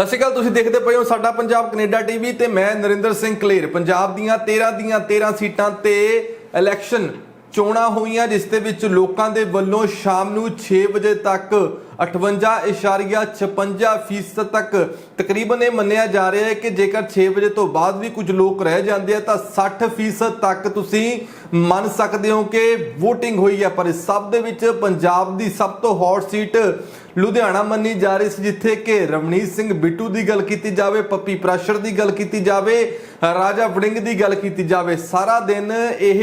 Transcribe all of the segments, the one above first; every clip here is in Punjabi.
ਸਤਿ ਸ਼੍ਰੀ ਅਕਾਲ, ਤੁਸੀਂ ਦੇਖਦੇ ਪਏ ਹੋ ਸਾਡਾ ਪੰਜਾਬ ਕੈਨੇਡਾ ਟੀਵੀ ਤੇ ਮੈਂ ਨਰਿੰਦਰ ਸਿੰਘ ਕਲੇਰ। ਪੰਜਾਬ ਦੀਆਂ 13 ਦੀਆਂ 13 ਸੀਟਾਂ ਤੇ ਇਲੈਕਸ਼ਨ ਚੋਣਾਂ ਹੋਈਆਂ, ਜਿਸ ਦੇ ਵਿੱਚ ਲੋਕਾਂ ਦੇ ਵੱਲੋਂ ਸ਼ਾਮ ਨੂੰ 6 ਵਜੇ ਤੱਕ 58.56 ਫੀਸਦ ਤੱਕ ਤਕਰੀਬਨ ਇਹ ਮੰਨਿਆ ਜਾ ਰਿਹਾ ਹੈ ਕਿ ਜੇਕਰ 6 ਵਜੇ ਤੋਂ ਬਾਅਦ ਵੀ ਕੁਝ ਲੋਕ ਰਹਿ ਜਾਂਦੇ ਆ, ਤਾਂ 60 ਫੀਸਦ ਤੱਕ ਤੁਸੀਂ ਮੰਨ ਸਕਦੇ ਹੋ ਕਿ VOTING ਹੋਈ ਹੈ। ਪਰ ਇਸ ਸਭ ਦੇ ਵਿੱਚ ਪੰਜਾਬ ਦੀ ਸਭ ਤੋਂ ਹੌਟ ਸੀਟ ਲੁਧਿਆਣਾ ਮੰਨੀ ਜਾ ਰਹੀ ਸੀ, ਜਿੱਥੇ ਕਿ ਰਵਨੀਤ ਸਿੰਘ ਬਿੱਟੂ ਦੀ ਗੱਲ ਕੀਤੀ ਜਾਵੇ, ਪੱਪੀ ਪ੍ਰਾਸ਼ਰ ਦੀ ਗੱਲ ਕੀਤੀ ਜਾਵੇ, ਰਾਜਾ ਵੜਿੰਗ ਦੀ ਗੱਲ ਕੀਤੀ ਜਾਵੇ। ਸਾਰਾ ਦਿਨ ਇਹ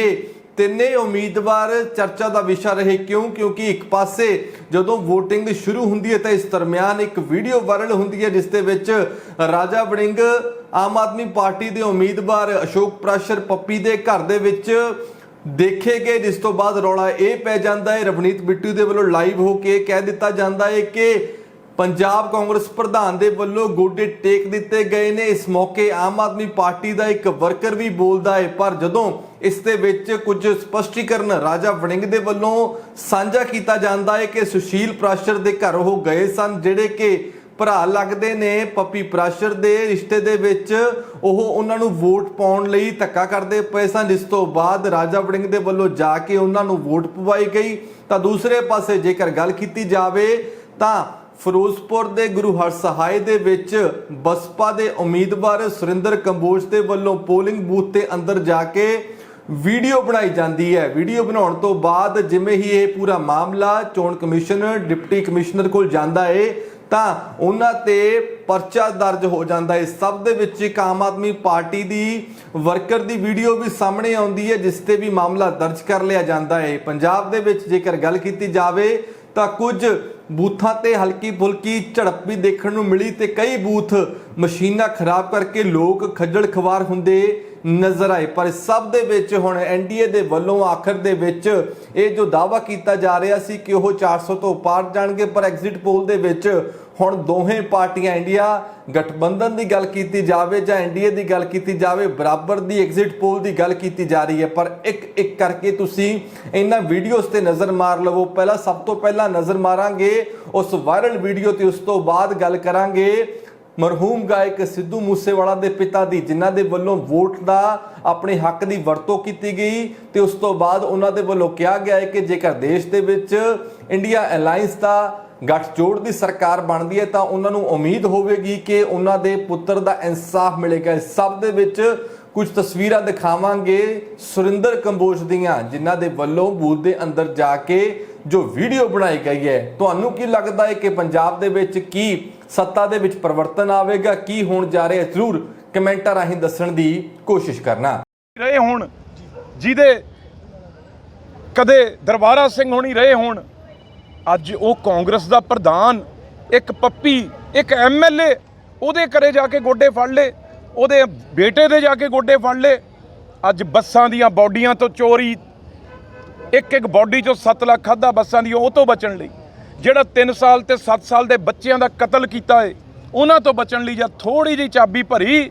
ਤਿੰਨੇ ਉਮੀਦਵਾਰ ਚਰਚਾ ਦਾ ਵਿਸ਼ਾ ਰਹੇ ਕਿਉਂ? ਕਿਉਂਕਿ ਇੱਕ ਪਾਸੇ ਜਦੋਂ VOTING ਸ਼ੁਰੂ ਹੁੰਦੀ ਹੈ ਤਾਂ ਇਸ ਦਰਮਿਆਨ ਇੱਕ ਵੀਡੀਓ ਵਾਇਰਲ ਹੁੰਦੀ ਹੈ, ਜਿਸ ਦੇ ਵਿੱਚ ਰਾਜਾ ਵੜਿੰਗ, ਆਮ ਆਦਮੀ ਪਾਰਟੀ ਦੇ ਉਮੀਦਵਾਰ ਅਸ਼ੋਕ ਪ੍ਰਾਸ਼ਰ ਪੱਪੀ ਦੇ ਘਰ ਦੇ ਵਿੱਚ ਦੇਖੇ ਗਏ, ਜਿਸ ਤੋਂ ਬਾਅਦ ਰੌਲਾ ਇਹ ਪੈ ਜਾਂਦਾ ਹੈ। ਰਵਨੀਤ ਬਿੱਟੂ ਦੇ ਵੱਲੋਂ ਲਾਈਵ ਹੋ ਕੇ ਕਹਿ ਦਿੱਤਾ ਜਾਂਦਾ ਹੈ ਕਿ ਪੰਜਾਬ ਕਾਂਗਰਸ ਪ੍ਰਧਾਨ ਦੇ ਵੱਲੋਂ ਗੋਡੇ ਟੇਕ ਦਿੱਤੇ ਗਏ ਨੇ। ਇਸ ਮੌਕੇ ਆਮ ਆਦਮੀ ਪਾਰਟੀ ਦਾ ਇੱਕ ਵਰਕਰ ਵੀ ਬੋਲਦਾ ਹੈ। ਪਰ ਜਦੋਂ ਇਸ ਦੇ ਵਿੱਚ ਕੁਝ ਸਪਸ਼ਟੀਕਰਨ ਰਾਜਾ ਵੜਿੰਗ ਦੇ ਵੱਲੋਂ ਸਾਂਝਾ ਕੀਤਾ ਜਾਂਦਾ ਹੈ ਕਿ ਸੁਸ਼ੀਲ ਪ੍ਰਾਸ਼ਰ ਦੇ ਘਰ ਉਹ ਗਏ ਸਨ, ਜਿਹੜੇ ਕਿ ਭਰਾ ਲੱਗਦੇ ਨੇ, ਪੱਪੀ ਪ੍ਰਾਸ਼ਰ ਦੇ ਰਿਸ਼ਤੇ ਦੇ ਵਿੱਚ ਉਹ ਉਹਨਾਂ ਨੂੰ ਵੋਟ ਪਾਉਣ ਲਈ ਧੱਕਾ ਕਰਦੇ ਪਏ ਸਨ। ਜਿਸ ਤੋਂ ਬਾਅਦ ਰਾਜਾ ਵੜਿੰਗ ਦੇ ਵੱਲੋਂ ਜਾ ਕੇ ਉਹਨਾਂ ਨੂੰ ਵੋਟ ਪਵਾਈ ਗਈ। ਤਾਂ ਦੂਸਰੇ ਪਾਸੇ ਜੇਕਰ ਗੱਲ ਕੀਤੀ ਜਾਵੇ ਤਾਂ ਫਿਰੋਜ਼ਪੁਰ ਦੇ ਗੁਰੂ ਹਰਸਹਾਏ ਦੇ ਵਿੱਚ ਬਸਪਾ ਦੇ ਉਮੀਦਵਾਰ ਸੁਰਿੰਦਰ ਕੰਬੋਜ ਦੇ ਵੱਲੋਂ ਪੋਲਿੰਗ ਬੂਥ ਤੇ ਅੰਦਰ ਜਾ ਕੇ ਵੀਡੀਓ ਬਣਾਈ ਜਾਂਦੀ ਹੈ। ਵੀਡੀਓ ਬਣਾਉਣ ਤੋਂ ਬਾਅਦ ਜਿਵੇਂ ਹੀ ਇਹ ਪੂਰਾ ਮਾਮਲਾ ਚੋਣ ਕਮਿਸ਼ਨਰ ਡਿਪਟੀ ਕਮਿਸ਼ਨਰ ਕੋਲ ਜਾਂਦਾ ਏ, ਤਾਂ ਉਹਨਾਂ ਤੇ ਪਰਚਾ ਦਰਜ ਹੋ ਜਾਂਦਾ ਹੈ ਸਭ ਦੇ ਵਿੱਚ ਇੱਕ ਆਮ ਆਦਮੀ ਪਾਰਟੀ ਦੀ ਵਰਕਰ ਦੀ ਵੀਡੀਓ ਵੀ ਸਾਹਮਣੇ ਆਉਂਦੀ ਹੈ, ਜਿਸ ਤੇ ਵੀ ਮਾਮਲਾ ਦਰਜ ਕਰ ਲਿਆ ਜਾਂਦਾ ਹੈ ਪੰਜਾਬ ਦੇ ਵਿੱਚ ਜੇਕਰ ਗੱਲ ਕੀਤੀ ਜਾਵੇ, ਤਾਂ ਕੁਝ ਬੂਥਾਂ ਤੇ ਹਲਕੀ ਫੁਲਕੀ ਝੜਪ ਵੀ ਦੇਖਣ ਨੂੰ ਮਿਲੀ ਤੇ ਕਈ ਬੂਥ ਮਸ਼ੀਨਾਂ ਖਰਾਬ ਕਰਕੇ ਲੋਕ ਖੱਜਲ ਖਵਾਰ ਹੁੰਦੇ ਨਜ਼ਰ ਆਏ। ਪਰ ਸਭ ਦੇ ਵਿੱਚ ਹੁਣ ਐਨਡੀਏ ਦੇ ਵੱਲੋਂ ਆਖਰ ਦੇ ਵਿੱਚ ਇਹ ਜੋ ਦਾਵਾ ਕੀਤਾ ਜਾ ਰਿਹਾ ਸੀ ਕਿ ਉਹ 400 ਤੋਂ ਪਾਰ ਜਾਣਗੇ, ਪਰ ਐਗਜ਼ਿਟ ਪੋਲ ਦੇ ਵਿੱਚ ਹੁਣ ਦੋਹੇ ਪਾਰਟੀਆਂ ਇੰਡੀਆ ਗਠਬੰਧਨ ਦੀ ਗੱਲ ਕੀਤੀ ਜਾਵੇ ਜਾਂ ਐਨਡੀਏ ਦੀ ਗੱਲ ਕੀਤੀ ਜਾਵੇ, ਬਰਾਬਰ ਦੀ ਐਗਜ਼ਿਟ ਪੋਲ ਦੀ ਗੱਲ ਕੀਤੀ ਜਾ ਰਹੀ ਹੈ। ਪਰ ਇੱਕ ਇੱਕ ਕਰਕੇ ਤੁਸੀਂ ਇਹਨਾਂ ਵੀਡੀਓਜ਼ ਤੇ ਨਜ਼ਰ ਮਾਰ ਲਵੋ। ਪਹਿਲਾਂ ਸਭ ਤੋਂ ਪਹਿਲਾਂ ਨਜ਼ਰ ਮਾਰਾਂਗੇ, ਉਸ ਵਾਇਰਲ ਵੀਡੀਓ ਤੇ ਉਸ ਤੋਂ ਬਾਅਦ ਗੱਲ ਕਰਾਂਗੇ ਮਰਹੂਮ ਗਾਇਕ ਸਿੱਧੂ ਮੂਸੇਵਾਲਾ ਦੇ ਪਿਤਾ ਦੀ, ਜਿਨ੍ਹਾਂ ਦੇ ਵੱਲੋਂ ਵੋਟ ਦਾ ਆਪਣੇ ਹੱਕ ਦੀ ਵਰਤੋਂ ਕੀਤੀ ਗਈ ਤੇ ਉਸ ਤੋਂ ਬਾਅਦ ਉਹਨਾਂ ਦੇ ਵੱਲੋਂ ਕਿਹਾ ਗਿਆ ਹੈ ਕਿ ਜੇਕਰ ਦੇਸ਼ ਦੇ ਵਿੱਚ ਇੰਡੀਆ ਅਲਾਈਅੰਸ ਦਾ ਗੱਠਜੋੜ ਦੀ ਸਰਕਾਰ ਬਣਦੀ ਹੈ ਤਾਂ ਉਹਨਾਂ ਨੂੰ ਉਮੀਦ ਹੋਵੇਗੀ ਕਿ ਉਹਨਾਂ ਦੇ ਪੁੱਤਰ ਦਾ ਇਨਸਾਫ ਮਿਲੇਗਾ। ਇਸ ਸਭ ਦੇ ਵਿੱਚ ਕੁਝ ਤਸਵੀਰਾਂ ਦਿਖਾਵਾਂਗੇ ਸੁਰਿੰਦਰ ਕੰਬੋਜ ਦੀਆਂ, ਜਿਨ੍ਹਾਂ ਦੇ ਵੱਲੋਂ ਬੂਥ ਦੇ ਅੰਦਰ ਜਾ ਕੇ ਜੋ ਵੀਡੀਓ ਬਣਾਈ ਗਈ ਹੈ। ਤੁਹਾਨੂੰ ਕੀ ਲੱਗਦਾ ਹੈ ਕਿ ਪੰਜਾਬ ਦੇ ਵਿੱਚ ਕੀ ਸੱਤਾ ਦੇ ਵਿੱਚ ਪਰਿਵਰਤਨ ਆਵੇਗਾ, ਕੀ ਹੋਣ ਜਾ ਰਿਹਾ ਜ਼ਰੂਰ ਕਮੈਂਟਾਂ ਰਾਹੀਂ ਦੱਸਣ ਦੀ ਕੋਸ਼ਿਸ਼ ਕਰਨਾ। ਰਹੇ ਹੋਣ, ਜਿਹਦੇ ਕਦੇ ਦਰਬਾਰਾ ਸਿੰਘ ਹੋਣੀ ਰਹੇ ਹੋਣ ਅੱਜ ਉਹ ਕਾਂਗਰਸ ਦਾ ਪ੍ਰਧਾਨ, ਇੱਕ ਪੱਪੀ, ਇੱਕ ਐਮਐਲਏ ਉਹਦੇ ਘਰੇ ਜਾ ਕੇ ਗੋਡੇ ਫੜ ਲੇ ਉਹਦੇ ਬੇਟੇ ਦੇ ਜਾ ਕੇ ਗੋਡੇ ਫੜ ਲੇ ਅੱਜ ਬੱਸਾਂ ਦੀਆਂ ਬੋਡੀਆਂ ਤੋਂ ਚੋਰੀ, ਇੱਕ ਇੱਕ ਬੋਡੀ ਚੋਂ 7 ਲੱਖ ਖਾਦਾ ਬੱਸਾਂ ਦੀ, ਉਹ ਤੋਂ ਬਚਣ ਲਈ। ਜਿਹੜਾ 3 ਸਾਲ ਤੇ 7 ਸਾਲ ਦੇ ਬੱਚਿਆਂ ਦਾ ਕਤਲ ਕੀਤਾ ਏ, ਉਹਨਾਂ ਤੋਂ ਬਚਣ ਲਈ ਜਾਂ ਥੋੜੀ ਜਿਹੀ ਚਾਬੀ ਭਰੀ,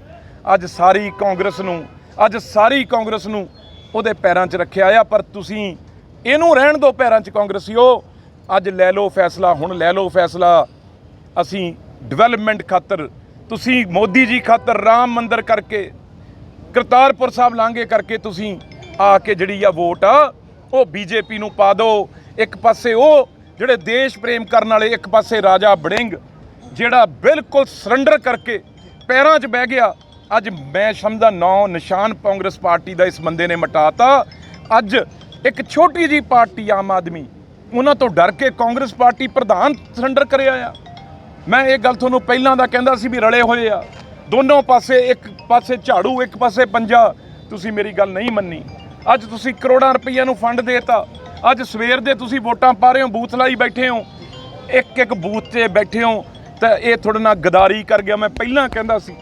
ਅੱਜ ਸਾਰੀ ਕਾਂਗਰਸ ਨੂੰ, ਅੱਜ ਸਾਰੀ ਕਾਂਗਰਸ ਨੂੰ ਉਹਦੇ ਪੈਰਾਂ 'ਚ ਰੱਖਿਆ ਆ, ਪਰ ਤੁਸੀਂ ਇਹਨੂੰ ਰਹਿਣ ਦਿਓ ਪੈਰਾਂ 'ਚ ਕਾਂਗਰਸੀਓ। ਅੱਜ ਲੈ ਲਓ ਫੈਸਲਾ, ਹੁਣ ਲੈ ਲਓ ਫੈਸਲਾ। ਅਸੀਂ ਡਿਵੈਲਪਮੈਂਟ ਖਾਤਰ, ਤੁਸੀਂ ਮੋਦੀ ਜੀ ਖਾਤਰ ਰਾਮ ਮੰਦਰ ਕਰਕੇ, ਕਰਤਾਰਪੁਰ ਸਾਹਿਬ ਲਾਂਘੇ ਕਰਕੇ ਤੁਸੀਂ ਆ ਕੇ ਜਿਹੜੀ ਆ ਵੋਟ ਆ ਉਹ ਬੀਜੇਪੀ ਨੂੰ ਪਾ ਦਿਓ। ਇੱਕ ਪਾਸੇ ਉਹ ਜਿਹੜੇ ਦੇਸ਼ ਪ੍ਰੇਮ ਕਰਨ ਵਾਲੇ, ਇੱਕ ਪਾਸੇ ਰਾਜਾ ਬੜਿੰਗ ਜਿਹੜਾ ਬਿਲਕੁਲ ਸਰੈਂਡਰ ਕਰਕੇ ਪੈਰਾਂ 'ਚ ਬਹਿ ਗਿਆ। ਅੱਜ ਮੈਂ ਸਮਝਦਾ ਨੌ ਨਿਸ਼ਾਨ ਕਾਂਗਰਸ ਪਾਰਟੀ ਦਾ ਇਸ ਬੰਦੇ ਨੇ ਮਟਾਤਾ। ਅੱਜ ਇੱਕ ਛੋਟੀ ਜੀ ਪਾਰਟੀ ਆਮ ਆਦਮੀ ਉਹਨਾਂ ਤੋਂ ਡਰ ਕੇ ਕਾਂਗਰਸ ਪਾਰਟੀ ਪ੍ਰਧਾਨ ਸਰੈਂਡਰ ਕਰਿਆ ਆ। ਮੈਂ ਇਹ ਗੱਲ ਤੁਹਾਨੂੰ ਪਹਿਲਾਂ ਦਾ ਕਹਿੰਦਾ ਸੀ ਵੀ ਰਲੇ ਹੋਏ ਆ। ਦੋਨੋਂ ਪਾਸੇ ਇੱਕ ਪਾਸੇ ਝਾੜੂ, ਇੱਕ ਪਾਸੇ ਪੰਜਾ। ਤੁਸੀਂ ਮੇਰੀ ਗੱਲ ਨਹੀਂ ਮੰਨੀ। ਅੱਜ ਤੁਸੀਂ ਕਰੋੜਾਂ ਰੁਪਈਆ ਨੂੰ ਫੰਡ ਦੇਤਾ। ਅੱਜ ਸਵੇਰ ਦੇ ਤੁਸੀਂ ਵੋਟਾਂ ਪਾ ਰਹੇ ਹੋ, ਬੂਥ ਲਾਈ ਬੈਠੇ ਹੋ। ਇੱਕ ਇੱਕ ਬੂਥ 'ਤੇ ਬੈਠੇ ਹੋ। ਤਾਂ ਇਹ ਤੁਹਾਡੇ ਨਾਲ ਗਦਾਰੀ ਕਰ ਗਿਆ। ਮੈਂ ਪਹਿਲਾਂ ਕਹਿੰਦਾ ਸੀ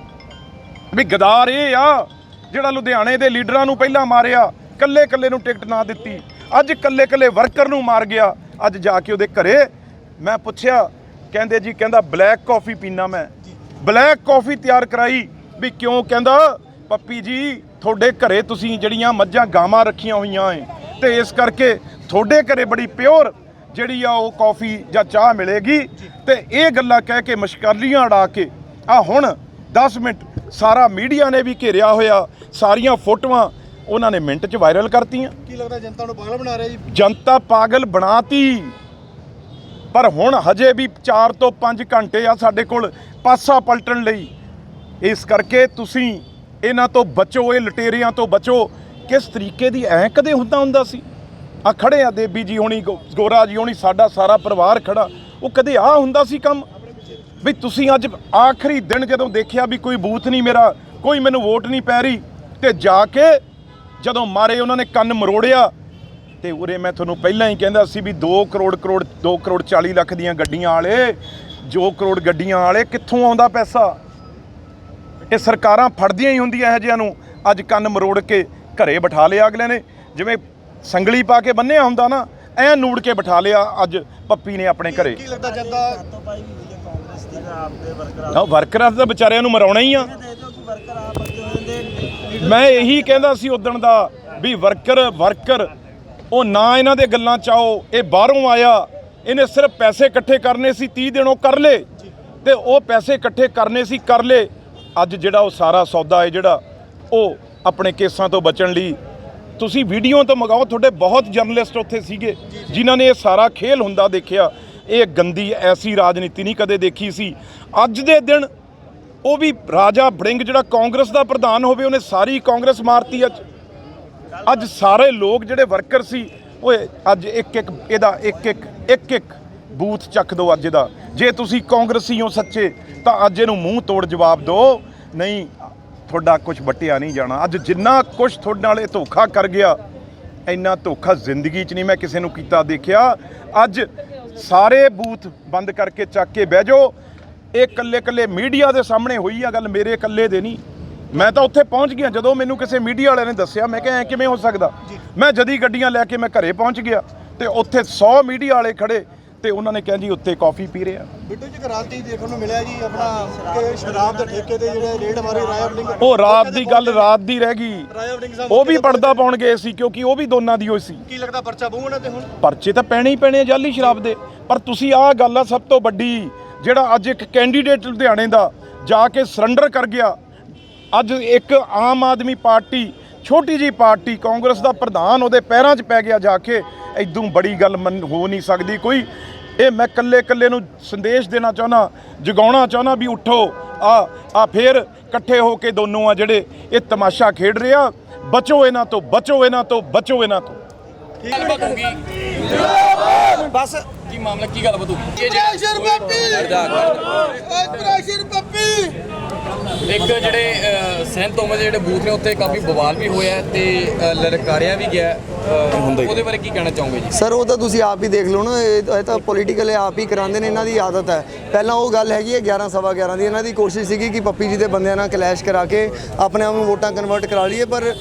ਵੀ ਗਦਾਰ ਇਹ ਆ ਜਿਹੜਾ ਲੁਧਿਆਣੇ ਦੇ ਲੀਡਰਾਂ ਨੂੰ ਪਹਿਲਾਂ ਮਾਰਿਆ ਕੱਲੇ ਕੱਲੇ ਨੂੰ ਟਿਕਟ ਨਾ ਦਿੱਤੀ। ਅੱਜ ਕੱਲੇ ਕੱਲੇ ਵਰਕਰ ਨੂੰ ਮਾਰ ਗਿਆ। ਅੱਜ ਜਾ ਕੇ ਉਹਦੇ ਘਰੇ ਮੈਂ ਪੁੱਛਿਆ, ਕਹਿੰਦੇ ਜੀ, ਕਹਿੰਦਾ ਬਲੈਕ ਕਾਫੀ ਪੀਣਾ ਮੈਂ। ਬਲੈਕ ਕਾਫੀ ਤਿਆਰ ਕਰਾਈ ਵੀ ਕਿਉਂ ਕਹਿੰਦਾ, ਪੱਪੀ ਜੀ, ਤੁਹਾਡੇ ਘਰੇ ਤੁਸੀਂ ਜਿਹੜੀਆਂ ਮੱਝਾਂ ਗਾਵਾਂ ਰੱਖੀਆਂ ਹੋਈਆਂ ਏ, ਤੇ ਇਸ ਕਰਕੇ ਤੁਹਾਡੇ ਘਰੇ ਬੜੀ ਪਿਓਰ ਜਿਹੜੀ ਆ ਉਹ ਕਾਫੀ ਜਾਂ ਚਾਹ ਮਿਲੇਗੀ। ਤੇ ਇਹ ਗੱਲਾਂ ਕਹਿ ਕੇ ਮਸ਼ਕਾਲੀਆਂ ਉਡਾ ਕੇ, ਆ ਹੁਣ 10 ਮਿੰਟ ਸਾਰਾ ਮੀਡੀਆ ਨੇ ਵੀ ਘੇਰਿਆ ਹੋਇਆ, ਸਾਰੀਆਂ ਫੋਟੋਆਂ ਉਹਨਾਂ ਨੇ ਮਿੰਟ 'ਚ ਵਾਇਰਲ ਕਰਤੀਆਂ। ਕੀ ਲੱਗਦਾ ਜਨਤਾ ਨੂੰ ਪਾਗਲ ਬਣਾ ਰਿਹਾ ਜੀ? ਜਨਤਾ ਪਾਗਲ ਬਣਾਤੀ। ਪਰ ਹੁਣ ਹਜੇ ਵੀ 4 ਤੋਂ 5 ਘੰਟੇ ਆ ਸਾਡੇ ਕੋਲ ਪਾਸਾ ਪਲਟਣ ਲਈ। ਇਸ ਕਰਕੇ ਤੁਸੀਂ ਇਹਨਾਂ ਤੋਂ ਬਚੋ ਇਹ ਲਟੇਰਿਆਂ ਤੋਂ ਬਚੋ। ਕਿਸ ਤਰੀਕੇ ਦੀ ਐ ਕਦੇ ਹੁੰਦਾ ਹੁੰਦਾ ਸੀ? ਆ ਖੜੇ ਆ ਦੇਬੀ ਜੀ ਹੋਣੀ ਗੋਰਾ ਜੀ ਹੋਣੀ ਸਾਡਾ ਸਾਰਾ ਪਰਿਵਾਰ ਖੜਾ। ਉਹ ਕਦੇ ਆ ਹੁੰਦਾ ਸੀ ਕੰਮ? ਵੀ ਤੁਸੀਂ ਅੱਜ ਆਖਰੀ ਦਿਨ ਜਦੋਂ ਦੇਖਿਆ ਵੀ ਕੋਈ ਬੂਥ ਨਹੀਂ ਮੇਰਾ ਕੋਈ ਮੈਨੂੰ ਵੋਟ ਨਹੀਂ ਪੈ ਰਹੀ ਤੇ ਜਾ ਕੇ ਜਦੋਂ ਮਾਰੇ ਉਹਨਾਂ ਨੇ ਕੰਨ ਮਰੋੜਿਆ ਤੇ ਉਰੇ ਮੈਂ ਤੁਹਾਨੂੰ ਪਹਿਲਾਂ ਹੀ ਕਹਿੰਦਾ ਸੀ ਵੀ 2 ਕਰੋੜ ਕਰੋੜ 2 ਕਰੋੜ 40 ਲੱਖ ਦੀਆਂ ਗੱਡੀਆਂ ਵਾਲੇ ਜੋ ਕਰੋੜ ਗੱਡੀਆਂ ਵਾਲੇ ਕਿੱਥੋਂ ਆਉਂਦਾ ਪੈਸਾ? ਇਹ ਸਰਕਾਰਾਂ ਫੜਦੀਆਂ ਹੀ ਹੁੰਦੀਆਂ ਇਹੋ ਜਿਹਿਆਂ ਨੂੰ। ਅੱਜ ਕੰਨ ਮਰੋੜ ਕੇ ਘਰੇ ਬਿਠਾ ਲਿਆ ਅਗਲੇ ਨੇ। ਜਿਵੇਂ ਸੰਗਲੀ ਪਾ ਕੇ ਬੰਨਿਆ ਹੁੰਦਾ ਨਾ ਐ ਨੂੜ ਕੇ ਬਿਠਾ ਲਿਆ ਅੱਜ ਪੱਪੀ ਨੇ ਆਪਣੇ ਘਰੇ। ਕੀ ਲੱਗਦਾ ਜਨਤਾ ਆ ਵਰਕਰਾਂ ਦਾ ਵਿਚਾਰਿਆਂ ਨੂੰ ਮਰਾਉਣਾ ਹੀ ਆ। ਮੈਂ ਇਹੀ ਕਹਿੰਦਾ ਸੀ ਉਦਣ ਦਾ ਵੀ ਵਰਕਰ ਵਰਕਰ ਉਹ ਨਾ ਇਹਨਾਂ ਦੇ ਗੱਲਾਂ ਚਾਓ ਇਹ ਬਾਹਰੋਂ ਆਇਆ, ਇਹਨੇ ਸਿਰਫ ਪੈਸੇ ਇਕੱਠੇ ਕਰਨੇ ਸੀ 30 ਦਿਨ ਉਹ ਕਰ ਲੇ, ਤੇ ਉਹ ਪੈਸੇ ਇਕੱਠੇ ਕਰਨੇ ਸੀ, ਕਰ ਲੇ। ਅੱਜ ਜਿਹੜਾ ਉਹ ਸਾਰਾ ਸੌਦਾ ਹੈ ਜਿਹੜਾ, ਉਹ ਆਪਣੇ ਕੇਸਾਂ ਤੋਂ ਬਚਣ ਲਈ, ਤੁਸੀਂ ਵੀਡੀਓ ਤੋਂ ਮੰਗਾਓ, ਤੁਹਾਡੇ ਬਹੁਤ ਜਰਨਲਿਸਟ ਉੱਥੇ ਸੀਗੇ, ਜਿਨ੍ਹਾਂ ਨੇ ਇਹ ਸਾਰਾ ਖੇਲ ਹੁੰਦਾ ਦੇਖਿਆ। ਇਹ ਗੰਦੀ ਐਸੀ ਰਾਜਨੀਤੀ ਨਹੀਂ ਕਦੇ ਦੇਖੀ ਸੀ। ਅੱਜ ਦੇ ਦਿਨ ਉਹ ਵੀ ਰਾਜਾ ਬੜਿੰਗ ਜਿਹੜਾ ਕਾਂਗਰਸ ਦਾ ਪ੍ਰਧਾਨ ਹੋਵੇ, ਉਹਨੇ ਸਾਰੀ ਕਾਂਗਰਸ ਮਾਰਤੀ ਅੱਜ। ਅੱਜ ਸਾਰੇ ਲੋਕ ਜਿਹੜੇ ਵਰਕਰ ਸੀ, ਓਏ, ਅੱਜ ਇੱਕ ਇੱਕ ਇਹਦਾ ਇੱਕ ਇੱਕ ਇੱਕ ਇੱਕ ਬੂਥ ਚੱਕ ਦਿਓ ਅੱਜ ਇਹਦਾ। ਜੇ ਤੁਸੀਂ ਕਾਂਗਰਸੀ ਹੋ ਸੱਚੇ, ਤਾਂ ਅੱਜ ਇਹਨੂੰ ਮੂੰਹ ਤੋੜ ਜਵਾਬ ਦਿਓ ਨਹੀਂ, ਤੁਹਾਡਾ ਕੁਝ ਵਟਿਆ ਨਹੀਂ ਜਾਣਾ। ਅੱਜ ਜਿੰਨਾ ਕੁਝ ਤੁਹਾਡੇ ਨਾਲ ਇਹ ਧੋਖਾ ਕਰ ਗਿਆ, ਇੰਨਾ ਧੋਖਾ ਜ਼ਿੰਦਗੀ 'ਚ ਨਹੀਂ ਮੈਂ ਕਿਸੇ ਨੂੰ ਕੀਤਾ ਦੇਖਿਆ। ਅੱਜ ਸਾਰੇ ਬੂਥ ਬੰਦ ਕਰਕੇ ਚੱਕ ਕੇ ਬਹਿ ਜਾਓ। ਇਹ ਕੱਲੇ ਕੱਲੇ ਮੀਡੀਆ ਦੇ ਸਾਹਮਣੇ ਹੋਈ ਆ ਗੱਲ ਮੇਰੇ ਇਕੱਲੇ ਦੇ ਨਹੀਂ। ਮੈਂ ਤਾਂ ਉੱਥੇ ਪਹੁੰਚ ਗਿਆ ਜਦੋਂ ਮੈਨੂੰ ਕਿਸੇ ਮੀਡੀਆ ਵਾਲੇ ਨੇ ਦੱਸਿਆ। ਮੈਂ ਕਿਹਾ ਐ ਕਿਵੇਂ ਹੋ ਸਕਦਾ? ਮੈਂ ਜਦੀ ਗੱਡੀਆਂ ਲੈ ਕੇ ਮੈਂ ਘਰੇ ਪਹੁੰਚ ਗਿਆ ਤੇ ਉੱਥੇ 100 ਮੀਡੀਆ ਵਾਲੇ ਖੜੇ ਤੇ ਉਹਨਾਂ ਨੇ ਕਿਹਾ ਜੀ ਉੱਤੇ ਕਾਫੀ ਪੀ ਰਹੇ ਬਿੱਟੂ ਜੀ ਕਰਾਤੀ ਦੇਖਣ ਨੂੰ ਮਿਲਿਆ ਜੀ ਆਪਣਾ ਕਿ ਸ਼ਰਾਬ ਦੇ ਠੇਕੇ ਤੇ ਜਿਹੜੇ ਰੇਡ ਮਾਰੇ ਰਾਇਆ ਵਲਿੰਗ ਉਹ ਰਾਤ ਦੀ ਗੱਲ ਰਾਤ ਦੀ ਰਹਿ ਗਈ। ਉਹ ਵੀ ਪਰਦਾ ਪਾਉਣ ਗਏ ਸੀ ਕਿਉਂਕਿ ਉਹ ਵੀ ਦੋਨਾਂ ਦੀ ਹੋਈ ਸੀ। ਕੀ ਲੱਗਦਾ ਪਰਚਾ ਬਹੂ ਉਹਨਾਂ ਤੇ ਹੁਣ? ਪਰਚੇ ਤਾਂ ਪੈਣੇ ਹੀ ਪੈਣੇ ਜਾਲੀ ਸ਼ਰਾਬ ਦੇ। ਪਰ ਤੁਸੀਂ ਆਹ ਗੱਲ ਆ ਸਭ ਤੋਂ ਵੱਡੀ ਜਿਹੜਾ ਅੱਜ ਇੱਕ ਕੈਂਡੀਡੇਟ ਲੁਧਿਆਣੇ ਦਾ ਜਾ ਕੇ ਸਰੈਂਡਰ ਕਰ ਗਿਆ। ਅੱਜ ਇੱਕ ਆਮ ਆਦਮੀ ਪਾਰਟੀ, ਛੋਟੀ ਜੀ ਪਾਰਟੀ, ਕਾਂਗਰਸ ਦਾ ਪ੍ਰਧਾਨ ਉਹਦੇ ਪੈਰਾਂ 'ਚ ਪੈ ਗਿਆ ਜਾ ਕੇ। ਐਦੋਂ ਬੜੀ ਗੱਲ ਮਨ ਹੋ ਨਹੀਂ ਸਕਦੀ ਕੋਈ। ਇਹ ਮੈਂ ਕੱਲੇ ਕੱਲੇ ਨੂੰ ਸੰਦੇਸ਼ ਦੇਣਾ ਚਾਹੁੰਦਾ, ਜਗਾਉਣਾ ਚਾਹੁੰਦਾ ਵੀ ਉਠੋ, ਆ ਆ ਫੇਰ ਇਕੱਠੇ ਹੋ ਕੇ ਦੋਨੋਂ ਆ ਜਿਹੜੇ ਇਹ ਤਮਾਸ਼ਾ ਖੇਡ ਰਿਹਾ ਬਚੋ ਇਹਨਾਂ ਤੋਂ, ਬਚੋ ਇਹਨਾਂ ਤੋਂ, ਬਚੋ ਇਹਨਾਂ ਤੋਂ। ਬਸ ਮਾਮਲਾ ਕੀ ਗੱਲਬਾਤ ਹੋਊਗੀ ਇਹ ਪ੍ਰੈਸ਼ਰ ਪੱਪੀ ਪ੍ਰੈਸ਼ਰ ਪੱਪੀ ਇੱਕ ਜਿਹੜੇ ਤੋਮਸ ਦੇ ਜਿਹੜੇ ਬੂਥ ਨੇ ਉੱਥੇ ਕਾਫੀ ਬਵਾਲ ਵੀ ਹੋਇਆ ਤੇ ਲਲਕਾਰਿਆ ਵੀ ਗਿਆ ਅਹ, ਉਹਦੇ ਬਾਰੇ ਕੀ ਕਹਿਣਾ ਚਾਹੋਗੇ ਜੀ? ਸਰ ਉਹ ਤਾਂ ਤੁਸੀਂ ਆਪ ਹੀ ਦੇਖ ਲਓ ਨਾ ਇਹ ਤਾਂ ਪੋਲੀਟੀਕਲ ਆਪ ਹੀ ਕਰਾਉਂਦੇ ਨੇ ਇਹਨਾਂ ਦੀ ਆਦਤ ਹੈ। ਪਹਿਲਾਂ ਉਹ ਗੱਲ ਹੈਗੀ ਹੈ 11 ਸਵਾ 11 ਦੀ। ਇਹਨਾਂ ਦੀ ਕੋਸ਼ਿਸ਼ ਸੀਗੀ ਕਿ ਪੱਪੀ ਜੀ ਦੇ ਬੰਦਿਆਂ ਨਾਲ ਕਲੈਸ਼ ਕਰਾ ਕੇ ਆਪਣੇ ਆਪ ਨੂੰ ਵੋਟਾਂ ਕਨਵਰਟ ਕਰਾ ਲਈਏ ਪਰ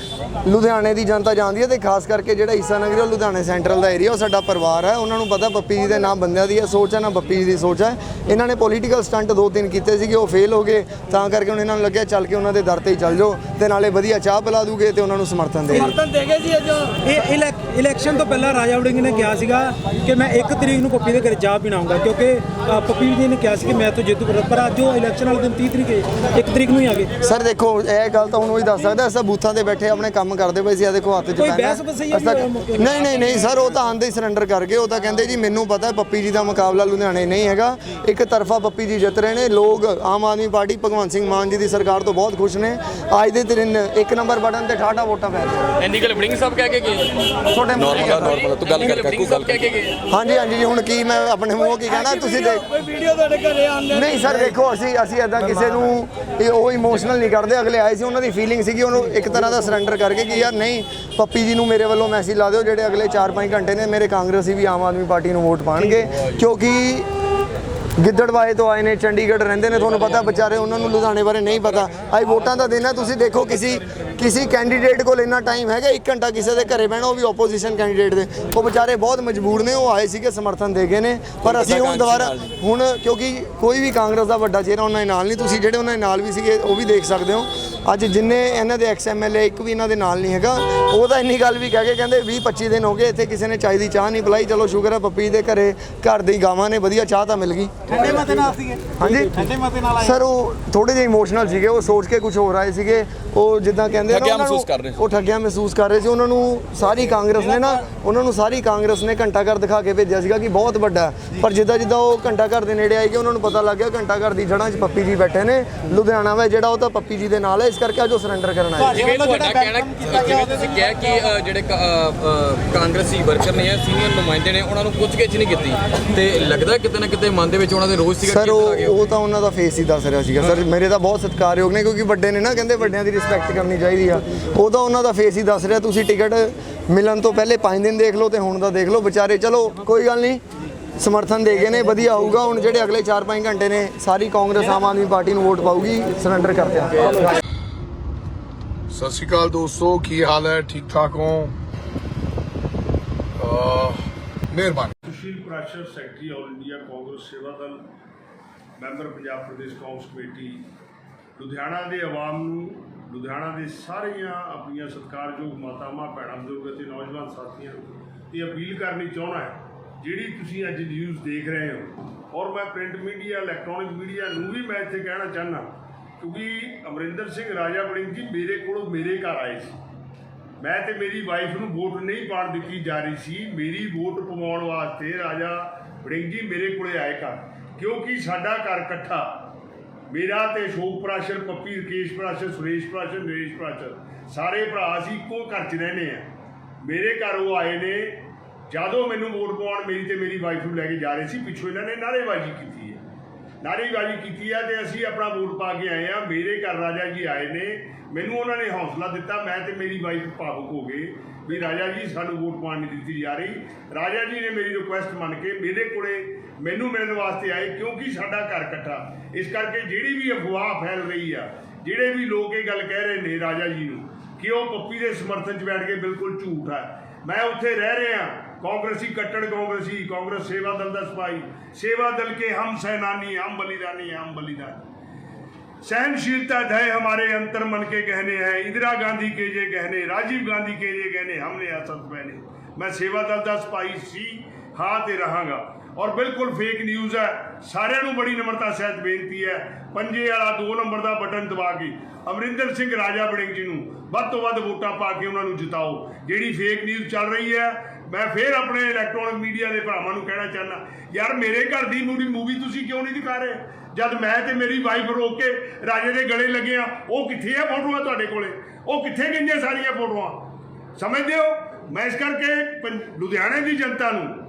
ਲੁਧਿਆਣੇ ਦੀ ਜਨਤਾ ਜਾਣਦੀ ਹੈ ਤੇ ਖਾਸ ਕਰਕੇ ਜਿਹੜਾ ਈਸਾ ਨਗਰੀ ਉਹ ਲੁਧਿਆਣੇ ਸੈਂਟਰਲ ਦਾ ਏਰੀਆ ਉਹ ਸਾਡਾ ਪਰਿਵਾਰ ਹੈ। ਉਹਨਾਂ ਨੂੰ ਪਤਾ ਪੱਪੀ ਜੀ ਦੇ ਨਾਮ ਬੰਦਿਆਂ ਦੀ ਹੈ ਸੋਚ ਹੈ ਨਾ ਪੱਪੀ ਜੀ ਦੀ ਸੋਚ ਹੈ। ਇਹਨਾਂ ਨੇ ਪੋਲੀਟੀਕਲ ਸਟੰਟ ਦੋ ਤਿੰਨ ਕੀਤੇ ਸੀਗੇ ਉਹ ਫੇਲ ਹੋ ਗਏ। ਤਾਂ ਕਰਕੇ ਹੁਣ ਇਹਨਾਂ ਨੂੰ ਲੱਗਿਆ ਚੱਲ ਕੇ ਉਹਨਾਂ ਦੇ ਦਰ ਤੇ ਹੀ ਚੱਲ ਜਾਓ ਤੇ ਨਾਲੇ ਵਧੀਆ ਚਾਹ ਪਿਲਾ ਦੂਗੇ ਤੇ ਉਹਨਾਂ ਨੂੰ ਸਮਰਥਨ ਦੇ ਸਮਰਥਨ ਦੇਗੇ ਜੀ ਅੱਜ। ਇਹ ਇਲੈਕ- ਇਲੈਕਸ਼ਨ ਤੋਂ ਪਹਿਲਾਂ ਰਾਜਾ ਵੜਿੰਗ ਨੇ ਕਿਹਾ ਸੀਗਾ ਕਿ ਮੈਂ 1 ਤਰੀਕ ਨੂੰ ਪੱਪੀ ਦੇ ਘਰੇ ਚਾਹ ਪੀਣ ਆਉਂਗਾ ਕਿਉਂਕਿ ਪੱਪੀ ਜੀ ਨੇ ਕਿਹਾ ਸੀ ਕਿ ਮੈਂ ਤਾਂ ਜਿੱਤੂ ਪਰ ਅੱਜ ਉਹ ਇਲੈਕਸ਼ਨ ਵਾਲੇ ਦਿਨ 30 ਤਰੀਕ ਹੈ 1 ਤਰੀਕ ਨੂੰ ਹੀ ਆ ਗਏ। ਸਰ ਦੇਖੋ ਇਹ ਗੱਲ ਤਾਂ ਹੁਣ ਉਹ ਹੀ ਦੱਸ ਸਕਦਾ ਅਸਾਂ ਬੂਥਾਂ ਤੇ ਬੈਠੇ ਆਪਣੇ ਕੰਮ ਕਰਦੇ ਪਏ ਸੀ ਆ ਦੇਖੋ ਹੱਥ 'ਚ ਨਹੀਂ? ਨਹੀਂ ਨਹੀਂ ਸਰ ਉਹ ਤਾਂ ਆਂਦੇ ਹੀ ਸਰੈਂਡਰ ਕਰ ਗਏ ਉਹ ਤਾਂ ਕਹਿੰਦੇ ਜੀ ਮੈਨੂੰ ਪਤਾ ਹੈ ਪੱਪੀ ਜੀ ਦਾ ਮੁਕਾਬਲਾ ਲੁਧਿਆਣੇ ਨਹੀਂ ਹੈਗਾ। ਇੱਕ ਤਰਫਾ ਪੱਪੀ ਜੀ ਜਿੱਤ ਰਹੇ ਨੇ ਲੋਕ ਆਮ ਆਦਮੀ ਪਾਰਟੀ ਭਗਵੰਤ ਸਿੰਘ ਮਾਨ ਜੀ ਦੀ ਸਰਕਾਰ ਤੋਂ ਬਹੁਤ ਖੁਸ਼ ਨੇ। ਅੱਜ ਦੇ ਦਿਨ ਇੱਕ ਨੰਬਰ ਬਟਨ ਤੇ 68 ਵੋਟਾਂ ਪੈ ਰਹੀਆਂ ਇੰਨੀ ਗੱਲ ਵੜਿੰਗ ਸਾਹਿਬ ਕਹਿ ਕੇ ਗਏ ਛੋਟੇ ਮੋਟੇ ਨਾਰਮਲ ਤੂੰ ਗੱਲ ਕਰ ਕੋਈ ਗੱਲ ਹਾਂਜੀ ਹਾਂਜੀ ਜੀ ਹੁਣ ਕੀ ਮੈਂ ਆਪਣੇ ਮੂੰਹੋਂ ਕੀ ਕਹਿਣਾ? ਤੁਸੀਂ ਦੇਖ ਕੋਈ ਵੀਡੀਓ ਤੁਹਾਡੇ ਘਰੇ ਆਉਂਦੇ ਨਹੀਂ ਸਰ ਦੇਖੋ ਅਸੀਂ ਅਸੀਂ ਇਦਾਂ ਕਿਸੇ ਨੂੰ ਇਹ ਉਹ ਇਮੋਸ਼ਨਲ ਨਹੀਂ ਕਰਦੇ। ਅਗਲੇ ਆਏ ਸੀ ਉਹਨਾਂ ਦੀ ਫੀਲਿੰਗ ਸੀਗੀ ਉਹਨੂੰ ਇੱਕ ਤਰ੍ਹਾਂ ਦਾ ਸਰੈਂਡਰ ਕਰਕੇ ਕਿ ਯਾਰ ਨਹੀਂ ਪੱਪੀ ਜੀ ਨੂੰ ਮੇਰੇ ਵੱਲੋਂ ਮੈਸੇਜ ਲਾ ਦਿਓ ਜਿਹੜੇ ਅਗਲੇ 4-5 ਘੰਟੇ ਨੇ ਮੇਰੇ ਕਾਂਗਰਸੀ ਵੀ ਆਮ ਆਦਮੀ ਪਾਰਟੀ ਨੂੰ ਵੋਟ ਪਾਣਗੇ। ਕਿਉਂਕਿ ਗਿੱਦੜਵਾਏ ਤੋਂ ਆਏ ਨੇ, ਚੰਡੀਗੜ੍ਹ ਰਹਿੰਦੇ ਨੇ, ਤੁਹਾਨੂੰ ਪਤਾ ਵਿਚਾਰੇ ਉਹਨਾਂ ਨੂੰ ਲੁਧਿਆਣੇ ਬਾਰੇ ਨਹੀਂ ਪਤਾ। ਅੱਜ ਵੋਟਾਂ ਦਾ ਦਿਨ ਹੈ ਤੁਸੀਂ ਦੇਖੋ ਕਿਸੇ ਕਿਸੇ ਕੈਂਡੀਡੇਟ ਕੋਲ ਇੰਨਾ ਟਾਈਮ ਹੈਗਾ 1 ਘੰਟਾ ਕਿਸੇ ਦੇ ਘਰੇ ਬਹਿਣਾ, ਉਹ ਵੀ ਆਪੋਜੀਸ਼ਨ ਕੈਂਡੀਡੇਟ ਦੇ। ਉਹ ਵਿਚਾਰੇ ਬਹੁਤ ਮਜਬੂਰ ਨੇ, ਉਹ ਆਏ ਸੀਗੇ, ਸਮਰਥਨ ਦੇ ਗਏ ਨੇ। ਪਰ ਅਸੀਂ ਹੁਣ ਦੁਬਾਰਾ, ਹੁਣ ਕਿਉਂਕਿ ਕੋਈ ਵੀ ਕਾਂਗਰਸ ਦਾ ਵੱਡਾ ਚਿਹਰਾ ਉਹਨਾਂ ਦੇ ਨਾਲ ਨਹੀਂ, ਤੁਸੀਂ ਜਿਹੜੇ ਉਹਨਾਂ ਦੇ ਨਾਲ ਵੀ ਸੀਗੇ, ਉਹ ਵੀ ਦੇਖ ਸਕਦੇ ਹੋ। ਅੱਜ ਜਿੰਨੇ ਇਹਨਾਂ ਦੇ ਐਕਸ ਐਮਐਲਏ ਇੱਕ ਵੀ ਇਹਨਾਂ ਦੇ ਨਾਲ ਨਹੀਂ ਹੈਗਾ। ਉਹ ਤਾਂ ਇੰਨੀ ਗੱਲ ਵੀ ਕਹਿ ਕੇ ਕਹਿੰਦੇ 20 25 ਦਿਨ ਹੋ ਗਏ ਇੱਥੇ ਕਿਸੇ ਨੇ ਚਾਹ ਦੀ ਚਾਹ ਨਹੀਂ ਪਿਲਾਈ। ਚਲੋ ਸ਼ੁਕਰ ਹੈ ਪੱਪੀ ਦੇ ਘਰੇ ਘਰ ਦੀ ਗਾਵਾਂ ਨੇ ਵਧੀਆ ਚਾਹ ਤਾਂ ਮਿਲ ਗਈ। ਠੰਡੇ ਮਤੇ ਨਾਲ ਸੀਗੇ? ਹਾਂਜੀ। ਠੰਡੇ ਮਤੇ ਨਾਲ ਆਏ? ਸਰ ਉਹ ਥੋੜੇ ਜਿਹੇ ਇਮੋਸ਼ਨਲ ਸੀਗੇ ਉਹ ਸੋਚ ਕੇ ਕੁਝ ਹੋਰ ਆਏ ਸੀਗੇ। ਉਹ ਜਿੱਦਾਂ ਕਹਿੰਦੇ ਨਾ ਠੱਗਿਆ ਉਹਨਾਂ ਨੂੰ-। ਉਹ ਠੱਗਿਆ ਮਹਿਸੂਸ ਕਰ ਰਹੇ ਸੀ। ਉਹਨਾਂ ਨੂੰ ਸਾਰੀ ਕਾਂਗਰਸ ਨੇ ਨਾ ਉਹਨਾਂ ਨੂੰ ਸਾਰੀ ਕਾਂਗਰਸ ਨੇ ਘੰਟਾ ਘਰ ਦਿਖਾ ਕੇ ਭੇਜਿਆ ਸੀਗਾ ਕਿ ਬਹੁਤ ਵੱਡਾ। ਪਰ ਜਿੱਦਾਂ ਜਿੱਦਾਂ ਉਹ ਘੰਟਾ ਘਰ ਦੇ ਨੇੜੇ ਆਏ ਕਿ ਉਹਨਾਂ ਨੂੰ ਪਤਾ ਲੱਗ ਗਿਆ ਘੰਟਾ ਘਰ ਦੀ ਜੜ੍ਹਾਂ 'ਚ ਪੱਪੀ ਜੀ ਬੈਠੇ ਨੇ। ਲੁਧਿਆਣਾ ਵਾ ਜਿਹੜਾ ਉਹ ਤਾਂ ਪੱਪੀ ਜੀ ਦੇ ਨਾਲ ਹੈ ਇਸ ਕਰਕੇ ਅੱਜ ਉਹ ਸਰੈਂਡਰ ਕਰਨ ਆਏ। ਜਿਵੇਂ ਤੁਹਾਡਾ ਕਹਿਣਾ ਜਿਵੇਂ ਤੁਸੀਂ ਕਿਹਾ ਕਿ ਅ, ਜਿਹੜੇ ਕ- ਅ, ਅ, ਕਾਂਗਰਸੀ ਵਰਕਰ ਨੇ ਸੀਨੀਅਰ ਨੁਮਾਇੰਦੇ ਨੇ ਉਹਨਾਂ ਨੂੰ ਪੁੱਛਗਿੱਛ ਨਹੀਂ ਕੀਤੀ। ਤੇ ਲੱਗਦਾ ਕਿਤੇ ਨਾ ਕਿਤੇ ਮਨ ਦੇ ਵਿੱਚ ਉਹਨਾਂ ਦੇ ਰੋਜ਼ ਸੀਗਾ ਸਰ ਉਹ ਤਾਂ ਉਹਨਾਂ ਦਾ ਫੇਸ ਹੀ ਦੱਸ ਰਿਹਾ ਸੀਗਾ। ਸਰ ਮੇਰੇ ਤਾਂ ਬਹੁਤ ਸਤਿਕਾਰਯੋਗ ਨੇ ਕਿਉਂਕਿ ਵੱਡੇ ਨੇ ਨਾ ਕਹਿੰਦੇ ਵੱਡਿਆਂ ਦੀ ਰਿਸਪੈਕਟ ਕਰਨੀ ਚਾਹੀਦੀ ਆ। ਉਹ ਤਾਂ ਉਹਨਾਂ ਦਾ ਫੇਸ ਹੀ ਦੱਸ ਰਿਹਾ ਤੁਸੀਂ ਟਿਕਟ ਮਿਲਣ ਤੋਂ ਪਹਿਲੇ 5 ਦਿਨ ਦੇਖ ਲਓ ਤੇ ਹੁਣ ਦਾ ਦੇਖ ਲਓ। ਵਿਚਾਰੇ ਚਲੋ ਕੋਈ ਗੱਲ ਨਹੀਂ ਸਮਰਥਨ ਦੇ ਗਏ ਨੇ ਵਧੀਆ ਹੋਊਗਾ ਹੁਣ ਜਿਹੜੇ ਅਗਲੇ 4-5 ਘੰਟੇ ਨੇ ਸਾਰੀ ਕਾਂਗਰਸ ਆਮ ਆਦਮੀ ਪਾਰਟੀ ਨੂੰ ਵੋਟ ਪਾਊਗੀ ਸਰੈਂਡਰ ਕਰ ਦਿਆ ਸਤਿ ਸ਼੍ਰੀ ਅਕਾਲ ਦੋਸਤੋ, ਕੀ ਹਾਲ ਹੈ? ਠੀਕ ਠਾਕ ਹੋ? ਮਿਹਰਬਾਨੀ। Sushil Prashar secretary all India Congress Seva Dal, member Punjab Pradesh Congress committee. Ludhiana ਦੇ ਆਵਾਮ ਨੂੰ, ਲੁਧਿਆਣਾ ਦੇ ਸਾਰੀਆਂ ਆਪਣੀਆਂ ਸਤਿਕਾਰਯੋਗ ਮਾਤਾਵਾਂ, ਭੈਣਾਂ ਬਜ਼ੁਰਗ ਅਤੇ ਨੌਜਵਾਨ ਸਾਥੀਆਂ ਨੂੰ ਇਹ ਅਪੀਲ ਕਰਨੀ ਚਾਹੁੰਦਾ ਹੈ, ਜਿਹੜੀ ਤੁਸੀਂ ਅੱਜ ਨਿਊਜ਼ ਦੇਖ ਰਹੇ ਹੋ। ਔਰ ਮੈਂ ਪ੍ਰਿੰਟ ਮੀਡੀਆ ਇਲੈਕਟ੍ਰੋਨਿਕ ਮੀਡੀਆ ਨੂੰ ਵੀ ਮੈਂ ਇੱਥੇ ਕਹਿਣਾ ਚਾਹੁੰਦਾ ਕਿਉਂਕਿ ਅਮਰਿੰਦਰ ਸਿੰਘ ਰਾਜਾ ਵੜਿੰਗ ਜੀ ਮੇਰੇ ਕੋਲ ਮੇਰੇ ਘਰ ਆਏ ਸੀ। ਮੈਂ ਤੇ ਮੇਰੀ ਵਾਈਫ ਨੂੰ ਵੋਟ ਨਹੀਂ ਪਾਣ ਦਿੱਤੀ ਜਾ ਰਹੀ ਸੀ। ਮੇਰੀ ਵੋਟ ਪਵਾਉਣ ਵਾਸਤੇ ਰਾਜਾ ਵੜਿੰਗ ਜੀ ਮੇਰੇ ਕੋਲੇ ਆਏ ਘਰ। ਕਿਉਂਕਿ ਸਾਡਾ ਘਰ ਇਕੱਠਾ। ਮੇਰਾ ਤੇ ਅਸ਼ੋਕ ਪ੍ਰਾਸ਼ਰ, ਪੱਪੀ ਰਕੇਸ਼ ਪ੍ਰਾਸ਼ਰ, ਸੁਰੇਸ਼ ਪ੍ਰਾਸ਼ਰ, ਨਰੇਸ਼ ਪ੍ਰਾਸ਼ਰ, ਸਾਰੇ ਭਰਾ ਅਸੀਂ ਇੱਕੋ ਘਰ 'ਚ ਰਹਿੰਦੇ ਆ ਮੇਰੇ ਘਰ ਉਹ ਆਏ ਨੇ। ਜਦੋਂ ਮੈਨੂੰ ਵੋਟ ਪਾਉਣ ਮੇਰੀ ਤੇ ਮੇਰੀ ਵਾਈਫ ਨੂੰ ਲੈ ਕੇ ਜਾ ਰਹੇ ਸੀ, ਪਿੱਛੋਂ ਇਹਨਾਂ ਨੇ ਨਾਅਰੇਬਾਜ਼ੀ ਕੀਤੀ ਹੈ ਨਾਅਰੇਬਾਜ਼ੀ ਕੀਤੀ ਆ ਤੇ ਅਸੀਂ ਆਪਣਾ ਵੋਟ ਪਾ ਕੇ ਆਏ ਆ। ਮੇਰੇ ਘਰ ਰਾਜਾ ਜੀ ਆਏ ਨੇ। ਮੈਨੂੰ ਉਹਨਾਂ ਨੇ ਹੌਸਲਾ ਦਿੱਤਾ। ਮੈਂ ਤੇ ਮੇਰੀ ਵਾਈਫ ਭਾਵੁਕ ਹੋ ਗਏ ਵੀ ਰਾਜਾ ਜੀ, ਸਾਨੂੰ ਵੋਟ ਪਾਉਣ ਨਹੀਂ ਦਿੱਤੀ ਜਾ ਰਹੀ। ਰਾਜਾ ਜੀ ਨੇ ਮੇਰੀ ਰਿਕੁਐਸਟ ਮੰਨ ਕੇ ਮੇਰੇ ਕੋਲੇ ਮੈਨੂੰ ਮਿਲਣ ਵਾਸਤੇ ਆਏ ਕਿਉਂਕਿ ਸਾਡਾ ਘਰ ਇਕੱਠਾ। ਇਸ ਕਰਕੇ ਜਿਹੜੀ ਵੀ ਅਫਵਾਹ ਫੈਲ ਰਹੀ ਆ, ਜਿਹੜੇ ਵੀ ਲੋਕ ਇਹ ਗੱਲ ਕਹਿ ਰਹੇ ਨੇ ਰਾਜਾ ਜੀ ਨੂੰ ਕਿ ਉਹ ਪੱਪੀ ਦੇ ਸਮਰਥਨ 'ਚ ਬੈਠ ਕੇ ਬਿਲਕੁਲ ਝੂਠ ਆ। ਮੈਂ ਉੱਥੇ ਰਹਿ ਰਿਹਾ ਕਾਂਗਰਸੀ ਕੱਟੜ ਕਾਂਗਰਸੀ ਕਾਂਗਰਸ ਸੇਵਾ ਦਲ ਦਾ ਸਿਪਾਹੀ ਸੇਵਾ ਦਲ के हम सैनानी हम बलिदानी हम बलिदानी सहनशीलता धय हमारे अंतर मन के गहने हैं इंदिरा गांधी के ये गहने राजीव गांधी के ये गहने हमने असत पहने ਮੈਂ ਸੇਵਾ ਦਲ ਦਾ ਸਿਪਾਹੀ ਸੀ ਹਾਂ ਤੇ ਰਹਾਂਗਾ ਔਰ ਬਿਲਕੁਲ ਫੇਕ ਨਿਊਜ਼ ਹੈ ਸਾਰਿਆਂ ਨੂੰ ਬੜੀ ਨਿਮਰਤਾ ਸਹਿਤ ਬੇਨਤੀ ਹੈ ਪੰਜੇ ਵਾਲਾ 2 ਨੰਬਰ ਦਾ ਬਟਨ ਦਬਾ ਕੇ ਅਮਰਿੰਦਰ ਸਿੰਘ ਰਾਜਾ ਵੜਿੰਗ ਜੀ ਨੂੰ ਵੱਧ ਤੋਂ ਵੱਧ ਵੋਟਾਂ ਪਾ ਕੇ ਉਹਨਾਂ ਨੂੰ ਜਿਤਾਓ ਜਿਹੜੀ ਫੇਕ ਨਿਊਜ਼ ਚੱਲ ਰਹੀ ਹੈ ਮੈਂ ਫੇਰ ਆਪਣੇ ਇਲੈਕਟ੍ਰੋਨਿਕ ਮੀਡੀਆ ਦੇ ਭਰਾਵਾਂ ਨੂੰ ਕਹਿਣਾ ਚਾਹੁੰਦਾ, ਯਾਰ ਮੇਰੇ ਘਰ ਦੀ ਮੂਵੀ ਮੂਵੀ ਤੁਸੀਂ ਕਿਉਂ ਨਹੀਂ ਦਿਖਾ ਰਹੇ? ਜਦ ਮੈਂ ਤੇ ਮੇਰੀ ਵਾਈਫ ਰੋਕ ਕੇ ਰਾਜੇ ਦੇ ਗਲੇ ਲੱਗੇ ਆ ਉਹ ਕਿੱਥੇ ਆ ਫੋਟੋਆਂ ਤੁਹਾਡੇ ਕੋਲੇ? ਉਹ ਕਿੱਥੇ ਗਈਆਂ ਸਾਰੀਆਂ ਫੋਟੋਆਂ ਸਮਝਦੇ ਹੋ? ਮੈਂ ਇਸ ਕਰਕੇ ਪੰ- ਲੁਧਿਆਣੇ ਦੀ ਜਨਤਾ ਨੂੰ,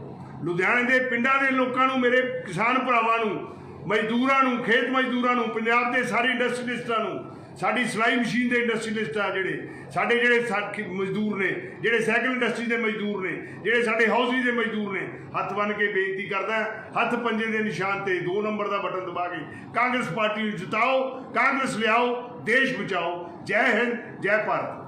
ਲੁਧਿਆਣੇ ਦੇ ਪਿੰਡਾਂ ਦੇ ਲੋਕਾਂ ਨੂੰ, ਮੇਰੇ ਕਿਸਾਨ ਭਰਾਵਾਂ ਨੂੰ, ਮਜ਼ਦੂਰਾਂ ਨੂੰ, ਖੇਤ ਮਜ਼ਦੂਰਾਂ ਨੂੰ, ਪੰਜਾਬ ਦੇ ਸਾਰੇ ਇੰਡਸਟਰੀਸਟਾਂ ਨੂੰ ਸਾਡੀ ਸਿਲਾਈ ਮਸ਼ੀਨ ਦੇ ਇੰਡਸਟਰੀਲਿਸਟ ਆ ਜਿਹੜੇ, ਸਾਡੇ ਜਿਹੜੇ ਸਾਥੀ ਮਜ਼ਦੂਰ ਨੇ, ਜਿਹੜੇ ਸਾਈਕਲ ਇੰਡਸਟਰੀ ਦੇ ਮਜ਼ਦੂਰ ਨੇ, ਜਿਹੜੇ ਸਾਡੇ ਹਾਊਸਿੰਗ ਦੇ ਮਜ਼ਦੂਰ ਨੇ, ਹੱਥ ਬੰਨ ਕੇ ਬੇਨਤੀ ਕਰਦਾ, ਹੱਥ ਪੰਜੇ ਦੇ ਨਿਸ਼ਾਨ ਤੇ 2 ਨੰਬਰ ਦਾ ਬਟਨ ਦਬਾ ਕੇ, ਕਾਂਗਰਸ ਪਾਰਟੀ ਨੂੰ ਜਿਤਾਓ, ਕਾਂਗਰਸ ਲਿਆਓ, ਦੇਸ਼ ਬਚਾਓ, ਜੈ ਹਿੰਦ, ਜੈ ਭਾਰਤ।